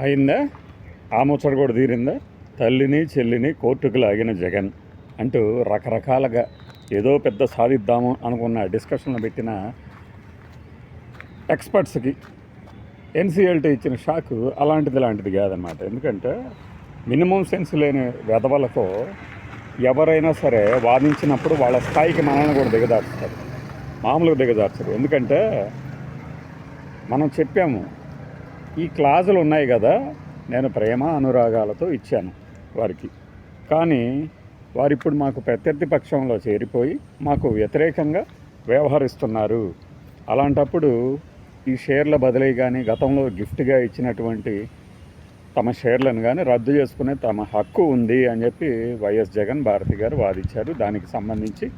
అయిందా? ఆ ముచ్చట కూడా తీరిందా? తల్లిని చెల్లిని కోర్టుకు లాగిన జగన్ అంటూ రకరకాలుగా ఏదో పెద్ద సాధిద్దాము అనుకున్న డిస్కషన్లు పెట్టిన ఎక్స్పర్ట్స్కి ఎన్సీఎల్టీ ఇచ్చిన షాక్ అలాంటిది లాంటిది కాదనమాట ఎందుకంటే మినిమం సెన్స్ లేని వెధవలతో ఎవరైనా సరే వాదించినప్పుడు వాళ్ళ స్థాయికి మనల్ని కూడా దిగదార్చుతారు మామూలుగా దిగదార్చరు ఎందుకంటే మనం చెప్పాము ఈ క్లాజులు ఉన్నాయి కదా నేను ప్రేమ అనురాగాలతో ఇచ్చాను వారికి. కానీ వారు ఇప్పుడు మాకు ప్రత్యర్థి పక్షంలో చేరిపోయి మాకు వ్యతిరేకంగా వ్యవహరిస్తున్నారు. అలాంటప్పుడు ఈ షేర్ల బదిలీ కానీ గతంలో గిఫ్ట్గా ఇచ్చినటువంటి తమ షేర్లను కానీ రద్దు చేసుకునే తమ హక్కు ఉంది అని చెప్పి వైఎస్ జగన్ భారతి గారు వాదించారు. దానికి సంబంధించి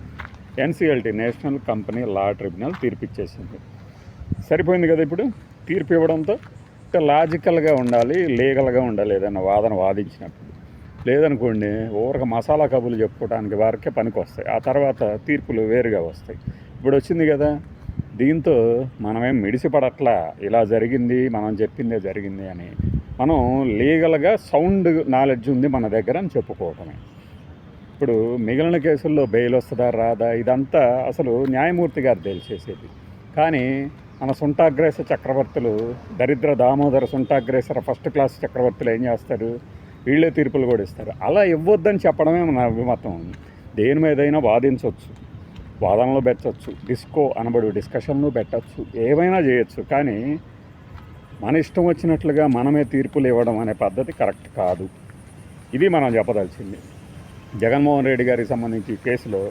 NCLT national company law tribunal తీర్పిచ్చేసింది. సరిపోయింది కదా ఇప్పుడు? తీర్పు ఇవ్వడంతో అంటే లాజికల్గా ఉండాలి లీగల్గా ఉండాలి ఏదైనా వాదన వాదించినప్పుడు. లేదనుకోండి ఊరక మసాలా కబులు చెప్పుకోవడానికి వారికే పనికి వస్తాయి ఆ తర్వాత తీర్పులు వేరుగా వస్తాయి. ఇప్పుడు వచ్చింది కదా దీంతో మనమేం మిడిసిపడట్లా? ఇలా జరిగింది మనం చెప్పిందే జరిగింది అని మనం లీగల్గా సౌండ్ నాలెడ్జ్ ఉంది మన దగ్గర అని చెప్పుకోవటమే. ఇప్పుడు మిగిలిన కేసుల్లో బెయిల్ వస్తుందా రాదా? ఇదంతా అసలు న్యాయమూర్తి గారు తెలిసేసేది కానీ మన సుంటాగ్రేస చక్రవర్తులు దరిద్ర దామోదర సుంటాగ్రేసర ఫస్ట్ క్లాస్ చక్రవర్తులు ఏం చేస్తారు? వీళ్ళే తీర్పులు కూడా ఇస్తారు. అలా ఇవ్వద్దని చెప్పడమే మన అభిమతం. దేని మీదైనా వాదించవచ్చు వాదనలు పెట్టచ్చు. డిస్కో అనబడు డిస్కషన్లు పెట్టచ్చు. ఏమైనా చేయొచ్చు. కానీ మన ఇష్టం వచ్చినట్లుగా మనమే తీర్పులు ఇవ్వడం అనే పద్ధతి కరెక్ట్ కాదు. ఇది మనం చెప్పదలిచింది. జగన్మోహన్ రెడ్డి గారికి సంబంధించి కేసులో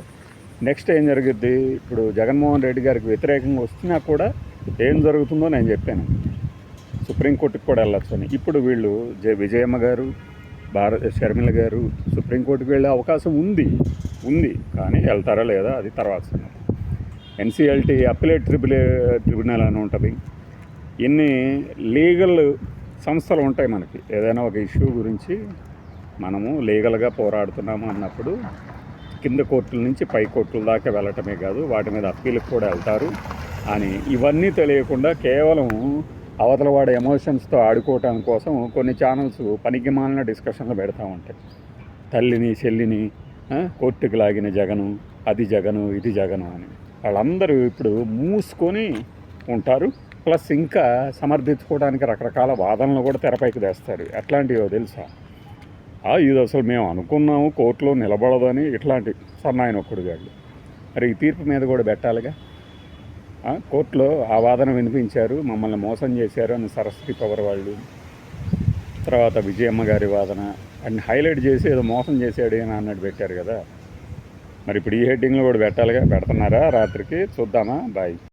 నెక్స్ట్ ఏం జరుగుద్ది? ఇప్పుడు జగన్మోహన్ రెడ్డి గారికి వ్యతిరేకంగా వస్తున్నా కూడా ఏం జరుగుతుందో నేను చెప్పాను. సుప్రీంకోర్టుకి కూడా వెళ్ళొచ్చు అని. ఇప్పుడు వీళ్ళు జే విజయమ్మ గారు భారత షర్మిల గారు సుప్రీంకోర్టుకి వెళ్ళే అవకాశం ఉంది. ఉంది. కానీ వెళ్తారా లేదా అది తర్వాత సంగతి. ఎన్సీఎల్టీ అప్పిలేట్ ట్రిబుల్ ట్రిబ్యునల్ అని ఉంటుంది. ఇన్ని లీగల్ సంస్థలు ఉంటాయి మనకి. ఏదైనా ఒక ఇష్యూ గురించి మనము లీగల్గా పోరాడుతున్నాము అన్నప్పుడు కింద కోర్టుల నుంచి పై కోర్టుల దాకా వెళ్ళటమే కాదు వాటి మీద అప్పీలకు కూడా వెళ్తారు. అని ఇవన్నీ తెలియకుండా కేవలం అవతల వాడి ఎమోషన్స్తో ఆడుకోవటం కోసం కొన్ని ఛానల్స్ పనికిమాలిన డిస్కషన్లు పెడతా ఉంటాయి. తల్లిని చెల్లిని కోర్టుకు లాగిన జగను అది జగను ఇది జగను అని. వాళ్ళందరూ ఇప్పుడు మూసుకొని ఉంటారు. ప్లస్ ఇంకా సమర్థించుకోవడానికి రకరకాల వాదనలు కూడా తెరపైకి తెస్తారు. ఎట్లాంటివో తెలుసా? ఆ, ఇది అసలు మేము అనుకున్నాము కోర్టులో నిలబడదని ఇట్లాంటి సన్నాయన ఒక్కడు గాళ్ళు. మరి ఈ తీర్పు మీద కూడా పెట్టాలిగా? కోర్టులో ఆ వాదన వినిపించారు మమ్మల్ని మోసం చేశారు అని సరస్వతి పవర్ వాళ్ళు. తర్వాత విజయమ్మ గారి వాదన అన్ని హైలైట్ చేసి ఏదో మోసం చేశాడు అని అన్నట్టు పెట్టారు కదా. మరి ఇప్పుడు ఈ హెడ్డింగ్లో కూడా పెట్టాలిగా పెడుతున్నారా రాత్రికి? చూద్దామా? బాయ్.